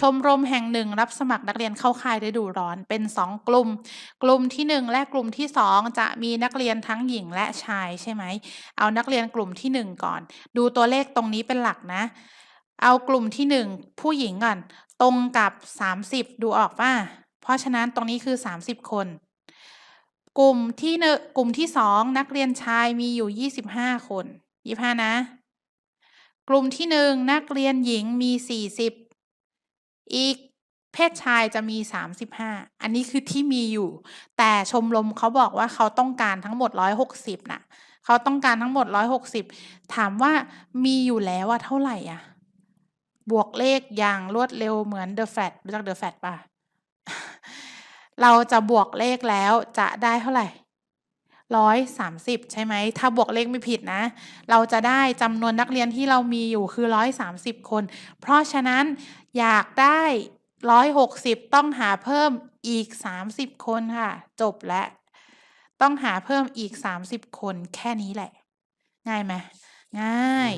ชมรมแห่งหนึ่งรับสมัครนักเรียนเข้าค่ายฤดูร้อนเป็น 2 กลุ่ม กลุ่มที่ 1 และกลุ่มที่ 2 จะมีนักเรียนทั้งหญิงและชายใช่ไหม เอานักเรียนกลุ่มทีหนึ่1 ก่อน ดูตัวเลขตรงนี้เป็นหลักนะ เอากลุ่มที่ 1 ผู้หญิงก่อน ตรงกับ 30 ดูออกป่ะ เพราะฉะนั้นตรงนี้คือ 30 คน กลุ่มที่เนงกลุ่มที่ 2 นักเรียนชายมีอยู่ 25 คน 25 นะ กลุ่มที่ 1 นักเรียนหญิงมี 40 อีกเพศชายจะมี 35 อันนี้คือที่มีอยู่ แต่ชมรมเขาบอกว่าเขาต้องการทั้งหมด 160น่ะเขาต้องการทั้งหมด 160 ถามว่ามีอยู่แล้วอะเท่าไหร่อะ บวกเลขอย่างรวดเร็วเหมือน The Flash รู้จัก The Flash เปล่าเราจะบวกเลขแล้วจะได้เท่าไหร่ 130 ใช่ไหม ถ้าบวกเลขไม่ผิดนะ เราจะได้จำนวนนักเรียนที่เรามีอยู่คือ 130 คน เพราะฉะนั้นอยากได้ 160 ต้องหาเพิ่มอีก 30 คนค่ะ จบแล้วต้องหาเพิ่มอีก 30 คนแค่นี้แหละ ง่ายไหมง่าย